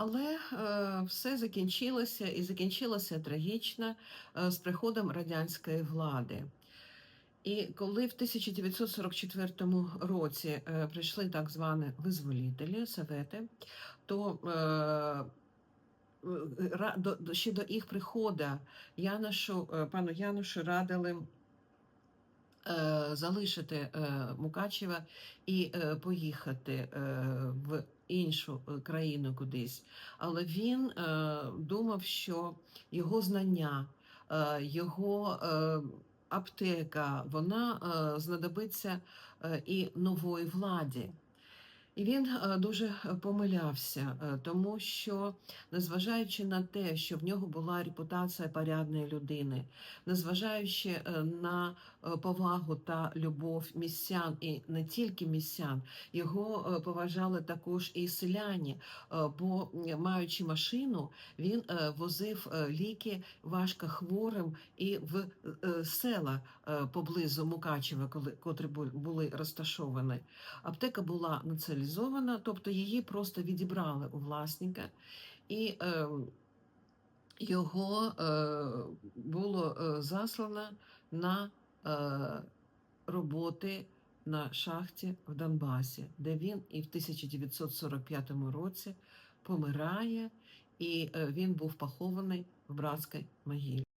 Але е, все закінчилося і закінчилося трагічно е, з приходом радянської влади. І коли в 1944 році е, прийшли так звані визволителі, совети, то ще до їх приходу Яношу, е, пану Янушу радили залишити е, Мукачева і е, поїхати е, в іншу е, країну кудись. Але він е, думав, що його знання, е, його е, аптека, вона е, знадобиться е, і нової владі. І він е, дуже помилявся, е, тому що, незважаючи на те, що в нього була репутація порядної людини, незважаючи е, на е, повагу та любов містян, і не тільки містян, його е, поважали також і селяні, е, бо маючи машину, він е, возив е, ліки важко хворим і в е, села е, поблизу Мукачева, коли котрі були розташовані. Аптека була націоналізована, тобто її просто відібрали у власника, і е, його е, було е, заслано на е, роботи на шахті в Донбасі, де він і в 1945 році помирає, і е, він був похований в братській могилі.